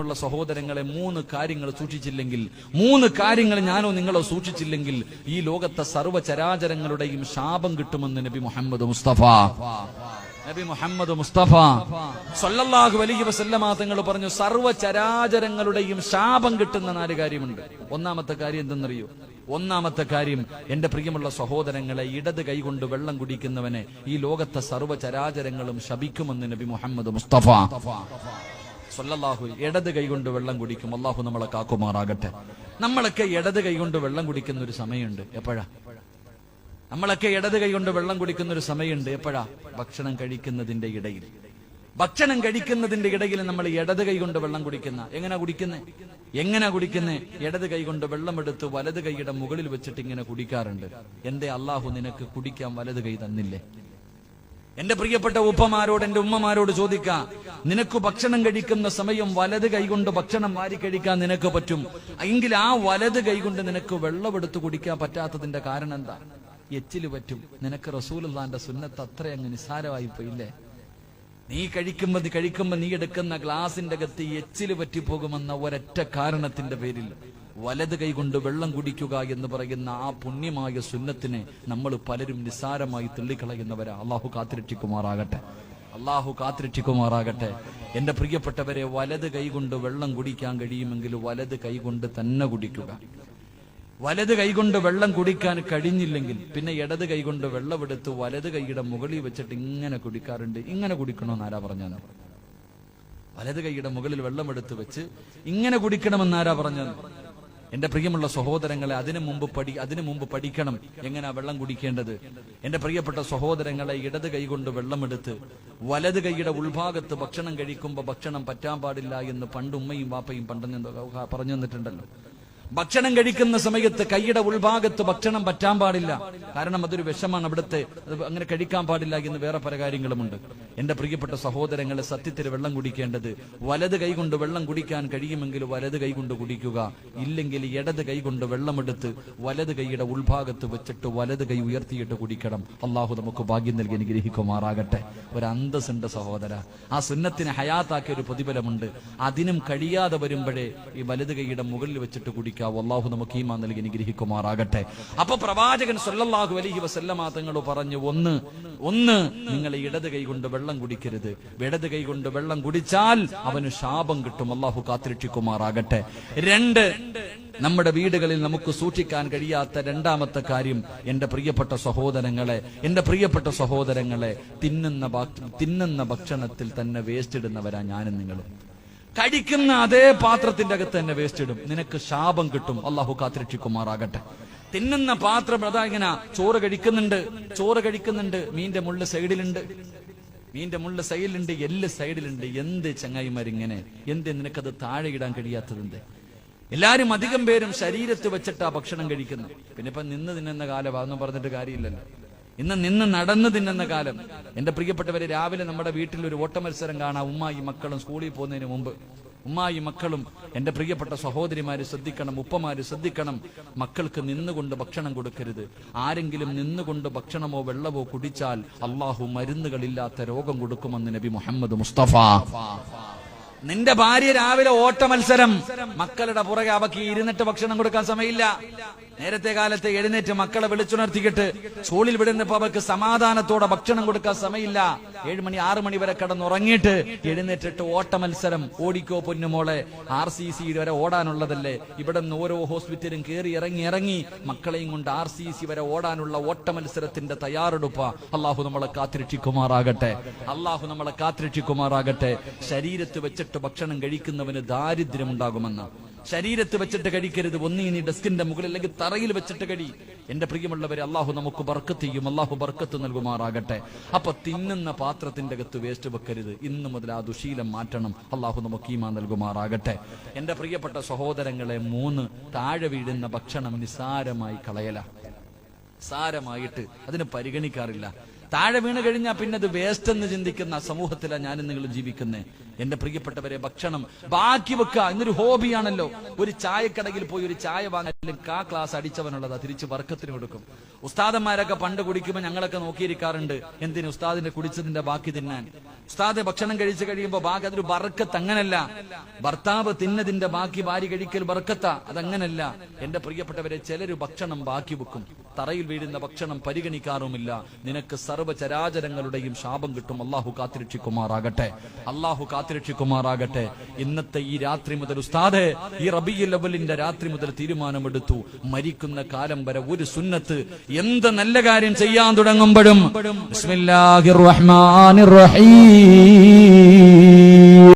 ഉള്ള സഹോദരങ്ങളെ മൂന്ന് കാര്യങ്ങൾ സൂക്ഷിച്ചില്ലെങ്കിൽ മൂന്ന് കാര്യങ്ങൾ ഞാനോ നിങ്ങളോ സൂക്ഷിച്ചില്ലെങ്കിൽ ഈ ലോകത്തെ സർവചരാചരങ്ങളുടെയും ശാപം കിട്ടുമെന്ന് നബി മുഹമ്മദ് മുസ്തഫ. നബി മുഹമ്മദ് മുസ്തഫ സല്ലല്ലാഹു അലൈഹി വസല്ലമ തങ്ങൾ പറഞ്ഞു സർവചരാചരങ്ങളുടെയും ശാപം കിട്ടുന്ന നാല് കാര്യമുണ്ട്. ഒന്നാമത്തെ കാര്യം എന്തെന്നറിയോ? ഒന്നാമത്തെ കാര്യം എന്റെ പ്രിയമുള്ള സഹോദരങ്ങളെ ഇടത് കൈകൊണ്ട് വെള്ളം കുടിക്കുന്നവനെ ഈ ലോകത്തെ സർവചരാചരങ്ങളും ശപിക്കുമെന്ന് നബി മുഹമ്മദ് മുസ്തഫ. സല്ലല്ലാഹു ഇടത് കൈകൊണ്ട് വെള്ളം കുടിക്കും. അള്ളാഹു നമ്മളെ കാക്കുമാറാകട്ടെ. നമ്മളൊക്കെ ഇടത് കൈകൊണ്ട് വെള്ളം കുടിക്കുന്ന ഒരു സമയമുണ്ട്. എപ്പോഴാ? നമ്മളൊക്കെ ഇടത് കൈകൊണ്ട് വെള്ളം കുടിക്കുന്ന ഒരു സമയമുണ്ട്. എപ്പോഴാ? ഭക്ഷണം കഴിക്കുന്നതിന്റെ ഇടയിൽ. ഭക്ഷണം കഴിക്കുന്നതിന്റെ ഇടയിൽ നമ്മൾ ഇടത് കൈകൊണ്ട് വെള്ളം കുടിക്കുന്ന. എങ്ങനെ കുടിക്കുന്നേ? എങ്ങനെ കുടിക്കുന്നേ? ഇടത് കൈകൊണ്ട് വെള്ളമെടുത്ത് വലത് കൈയുടെ മുകളിൽ വെച്ചിട്ട് ഇങ്ങനെ കുടിക്കാറുണ്ട്. എന്തേ അള്ളാഹു നിനക്ക് കുടിക്കാൻ വലത് കൈ തന്നില്ലേ? എന്റെ പ്രിയപ്പെട്ട ഉപ്പമാരോട് എന്റെ ഉമ്മമാരോട് ചോദിക്കാം നിനക്ക് ഭക്ഷണം കഴിക്കുന്ന സമയം വലത് കൈകൊണ്ട് ഭക്ഷണം വാരി കഴിക്കാൻ നിനക്ക് പറ്റും. എങ്കിൽ ആ വലത് കൈകൊണ്ട് നിനക്ക് വെള്ളമെടുത്ത് കുടിക്കാൻ പറ്റാത്തതിന്റെ കാരണം എന്താ? എച്ചിൽ പറ്റും. നിനക്ക് റസൂലുള്ളാന്റെ സുന്നത്ത് അത്രയങ്ങ് നിസ്സാരമായി പോയില്ലേ നീ കഴിക്കുമ്പോ നീ കഴിക്കുമ്പോ നീ എടുക്കുന്ന ഗ്ലാസിന്റെ അകത്ത് എച്ചിൽ പറ്റിപ്പോകുമെന്ന ഒരൊറ്റ കാരണത്തിന്റെ പേരിൽ വലത് കൈകൊണ്ട് വെള്ളം കുടിക്കുക എന്ന് പറയുന്ന ആ പുണ്യമായ സുന്നത്തിനെ നമ്മൾ പലരും നിസ്സാരമായി തള്ളിക്കളയുന്നവരാ. അള്ളാഹു കാത്തിരക്ഷിക്കുമാറാകട്ടെ. അള്ളാഹു കാത്തിരക്ഷിക്കുമാറാകട്ടെ. എന്റെ പ്രിയപ്പെട്ടവരെ വലത് കൈകൊണ്ട് വെള്ളം കുടിക്കാൻ കഴിയുമെങ്കിൽ വലത് കൈകൊണ്ട് തന്നെ കുടിക്കുക. വലത് കൈകൊണ്ട് വെള്ളം കുടിക്കാൻ കഴിഞ്ഞില്ലെങ്കിൽ പിന്നെ ഇടത് കൈകൊണ്ട് വെള്ളമെടുത്ത് വലത് കൈയുടെ മുകളിൽ വെച്ചിട്ട് ഇങ്ങനെ കുടിക്കാറുണ്ട്. ഇങ്ങനെ കുടിക്കണമെന്ന് ആരാ പറഞ്ഞത്? വലത് കൈയുടെ മുകളിൽ വെള്ളമെടുത്ത് വെച്ച് ഇങ്ങനെ കുടിക്കണമെന്ന് ആരാ പറഞ്ഞത്? എന്റെ പ്രിയമുള്ള സഹോദരങ്ങളെ അതിനു മുമ്പ് പഠി അതിനു മുമ്പ് പഠിക്കണം എങ്ങനെയാ വെള്ളം കുടിക്കേണ്ടത്. എന്റെ പ്രിയപ്പെട്ട സഹോദരങ്ങളെ ഇടത് കൈകൊണ്ട് വെള്ളമെടുത്ത് വലത് കൈയുടെ ഉൾഭാഗത്ത് ഭക്ഷണം കഴിക്കുമ്പോൾ ഭക്ഷണം പറ്റാൻ പാടില്ല എന്ന് പണ്ട് ഉമ്മയും വാപ്പയും പണ്ടെന്ന് പറഞ്ഞു തന്നിട്ടുണ്ടല്ലോ ഭക്ഷണം കഴിക്കുന്ന സമയത്ത് കൈയുടെ ഉൾഭാഗത്ത് ഭക്ഷണം പറ്റാൻ പാടില്ല. കാരണം അതൊരു വിഷമാണ് അവിടുത്തെ. അങ്ങനെ കഴിക്കാൻ പാടില്ല എന്ന് വേറെ പല കാര്യങ്ങളുമുണ്ട്. എന്റെ പ്രിയപ്പെട്ട സഹോദരങ്ങളെ സത്യത്തിൽ വെള്ളം കുടിക്കേണ്ടത് വലത് കൈകൊണ്ട് വെള്ളം കുടിക്കാൻ കഴിയുമെങ്കിൽ വലത് കൈകൊണ്ട് കുടിക്കുക. ഇല്ലെങ്കിൽ ഇടത് കൈകൊണ്ട് വെള്ളമെടുത്ത് വലത് കൈയുടെ ഉൾഭാഗത്ത് വെച്ചിട്ട് വലത് കൈ ഉയർത്തിയിട്ട് കുടിക്കണം. അള്ളാഹു നമുക്ക് ഭാഗ്യം നൽകി അനുഗ്രഹിക്കുമാറാകട്ടെ. ഒരു അന്തസ്സുണ്ട് സഹോദര. ആ സുന്നത്തിന് ഹയാത്താക്കിയ ഒരു പ്രതിഫലമുണ്ട്. അതിനും കഴിയാതെ വരുമ്പോഴേ ഈ വലത് കൈയുടെ മുകളിൽ വെച്ചിട്ട് കുടിക്കാവൂ അള്ളാഹു നമുക്ക് ഈമാ നൽകി അനുഗ്രഹിക്കുമാറാകട്ടെ. അപ്പൊ പ്രവാചകൻ സൊല്ലാഹു അലഹി വസല്ലമ തങ്ങൾ പറഞ്ഞു ഒന്ന് ഒന്ന് നിങ്ങൾ ഇടത് കൈ കൊണ്ട് വെള്ളം കുടിക്കരുത്. ഇടത് കൈ കൊണ്ട് വെള്ളം കുടിച്ചാൽ അവന് ശാപം കിട്ടും. അള്ളാഹു കാത്തിരക്ഷിക്കുമാറാകട്ടെ. രണ്ട് നമ്മുടെ വീടുകളിൽ നമുക്ക് സൂക്ഷിക്കാൻ കഴിയാത്ത രണ്ടാമത്തെ കാര്യം എന്റെ പ്രിയപ്പെട്ട സഹോദരങ്ങളെ എന്റെ പ്രിയപ്പെട്ട സഹോദരങ്ങളെ തിന്നുന്ന തിന്നുന്ന ഭക്ഷണത്തിൽ തന്നെ വേസ്റ്റ് ഇടുന്നവരാ ഞാനും നിങ്ങളും. കഴിക്കുന്ന അതേ പാത്രത്തിന്റെ അകത്ത് തന്നെ വേസ്റ്റ് ഇടും. നിനക്ക് ശാപം കിട്ടും. അള്ളാഹു കാത്തിരക്ഷിക്കുമാറാകട്ടെ. തിന്നുന്ന പാത്രം അതാ ഇങ്ങനെ ചോറ് കഴിക്കുന്നുണ്ട് ചോറ് കഴിക്കുന്നുണ്ട്. മീന്റെ മുള്ള സൈഡിലുണ്ട്. മീന്റെ മുള്ള സൈഡിലുണ്ട് എല്ല് സൈഡിലുണ്ട്. എന്ത് ചങ്ങായിമാരിങ്ങനെ? എന്ത് നിനക്കത് താഴെ ഇടാൻ കഴിയാത്തതെന്ത്? എല്ലാരും അധികം പേരും ശരീരത്ത് വെച്ചിട്ടാ ഭക്ഷണം കഴിക്കുന്നു പിന്നെ ഇപ്പൊ നിന്ന് തിന്നുന്ന കാലം അതൊന്നും പറഞ്ഞിട്ട് കാര്യമില്ലല്ലോ. ഇന്ന് നിന്ന് നടന്നു തിന്നുന്ന കാലം. എന്റെ പ്രിയപ്പെട്ടവരെ രാവിലെ നമ്മുടെ വീട്ടിൽ ഒരു ഓട്ട മത്സരം കാണാം. ഉമ്മായി മക്കളും സ്കൂളിൽ പോകുന്നതിന് മുമ്പ്. ഉമ്മായി മക്കളും എന്റെ പ്രിയപ്പെട്ട സഹോദരിമാര് ശ്രദ്ധിക്കണം ഉപ്പമാര് ശ്രദ്ധിക്കണം. മക്കൾക്ക് നിന്നുകൊണ്ട് ഭക്ഷണം കൊടുക്കരുത്. ആരെങ്കിലും നിന്നുകൊണ്ട് ഭക്ഷണമോ വെള്ളമോ കുടിച്ചാൽ അള്ളാഹു മരുന്നുകളില്ലാത്ത രോഗം കൊടുക്കുമെന്ന് നബി മുഹമ്മദ് മുസ്തഫ. നിന്റെ ഭാര്യ രാവിലെ ഓട്ട മത്സരം. മക്കളുടെ പുറകെ അവക്ക് ഇരുന്നിട്ട് ഭക്ഷണം കൊടുക്കാൻ സമയമില്ല. നേരത്തെ കാലത്ത് എഴുന്നേറ്റ് മക്കളെ വിളിച്ചുണർത്തിക്കിട്ട് സ്കൂളിൽ വിടുന്നപ്പോ അവർക്ക് സമാധാനത്തോടെ ഭക്ഷണം കൊടുക്കാൻ സമയമില്ല. ഏഴുമണി മണി ആറ് മണി വരെ കിടന്നുറങ്ങിയിട്ട് എഴുന്നേറ്റിട്ട് ഓട്ട മത്സരം. ഓടിക്കോ പൊന്നുമോളെ ആർ സി സി വരെ ഓടാനുള്ളതല്ലേ? ഇവിടെ നിന്ന് ഓരോ ഹോസ്പിറ്റലും കയറി ഇറങ്ങി ഇറങ്ങി മക്കളെയും കൊണ്ട് ആർ സി സി വരെ ഓടാനുള്ള ഓട്ട മത്സരത്തിന്റെ തയ്യാറെടുപ്പ. അള്ളാഹു നമ്മളെ കാത്തിരക്ഷിക്കുമാറാകട്ടെ. അള്ളാഹു നമ്മളെ കാത്തിരക്ഷിക്കുമാറാകട്ടെ. ശരീരത്ത് വെച്ചിട്ട് ഭക്ഷണം കഴിക്കുന്നവന് ദാരിദ്ര്യം ഉണ്ടാകുമെന്ന് ശരീരത്ത് വെച്ചിട്ട് കഴിക്കരുത്. ഒന്നീ നീ ഡെസ്കിന്റെ മുകളിൽ അല്ലെങ്കിൽ തറയിൽ വെച്ചിട്ട് കഴി. എന്റെ പ്രിയമുള്ളവരെ അള്ളാഹു നമുക്ക് ബർക്കത്ത് ചെയ്യും. അള്ളാഹു ബർക്കത്ത് നൽകുമാറാകട്ടെ. അപ്പൊ തിന്നുന്ന പാത്രത്തിന്റെ അകത്ത് വേസ്റ്റ് വെക്കരുത്. ഇന്ന് മുതൽ ആ ദുശീലം മാറ്റണം. അള്ളാഹു നമുക്ക് ഈമാ നൽകുമാറാകട്ടെ. എന്റെ പ്രിയപ്പെട്ട സഹോദരങ്ങളെ മൂന്ന് താഴെ വീഴുന്ന ഭക്ഷണം നിസാരമായി കളയല. സാരമായിട്ട് അതിന് പരിഗണിക്കാറില്ല. താഴെ വീണ് കഴിഞ്ഞാൽ പിന്നെ അത് വേസ്റ്റ് എന്ന് ചിന്തിക്കുന്ന സമൂഹത്തിലാണ് ഞാൻ നിങ്ങൾ ജീവിക്കുന്നത് എന്റെ പ്രിയപ്പെട്ടവരെ ഭക്ഷണം ബാക്കി വെക്കുക എന്നൊരു ഹോബിയാണല്ലോ. ഒരു ചായക്കടയിൽ പോയി ഒരു ചായ വാങ്ങാനും കാ ക്ലാസ് അടിച്ചവനുള്ളതാ. തിരിച്ച് വർക്കത്തിന് കൊടുക്കും. ഉസ്താദന്മാരൊക്കെ പണ്ട് കുടിക്കുമ്പോൾ ഞങ്ങളൊക്കെ നോക്കിയിരിക്കാറുണ്ട്. എന്തിന് ഉസ്താദിന്റെ കുടിച്ചതിന്റെ ബാക്കി തിന്നാൻ? ഉസ്താദ് ഭക്ഷണം കഴിച്ചു കഴിയുമ്പോൾ ബാക്കി അതൊരു ബർക്കത്ത് അങ്ങനല്ല. ഭർത്താവ് തിന്നതിന്റെ ബാക്കി ഭാര്യ കഴിക്കൽ ബർക്കത്ത. അതങ്ങനല്ല. എന്റെ പ്രിയപ്പെട്ടവരെ ചിലര് ഭക്ഷണം ബാക്കി വെക്കും. തറയിൽ വീഴുന്ന ഭക്ഷണം പരിഗണിക്കാറുമില്ല. നിനക്ക് സർവ ചരാചരങ്ങളുടെയും ശാപം കിട്ടും. അള്ളാഹു കാത്തിരക്ഷിക്കുമാറാകട്ടെ. അള്ളാഹു കാത്തിരക്ഷിക്കുമാറാകട്ടെ. ഇന്നത്തെ ഈ രാത്രി മുതൽ ഉസ്താദെ ഈ റബിയുൽ അവലിന്റെ രാത്രി മുതൽ തീരുമാനമെടുത്തു. മരിക്കുന്ന കാലം വരെ ഒരു സുന്നത്ത് എന്ത് നല്ല കാര്യം ചെയ്യാൻ തുടങ്ങുമ്പോഴും. ബിസ്മില്ലാഹിർ റഹ്മാനിർ റഹീം.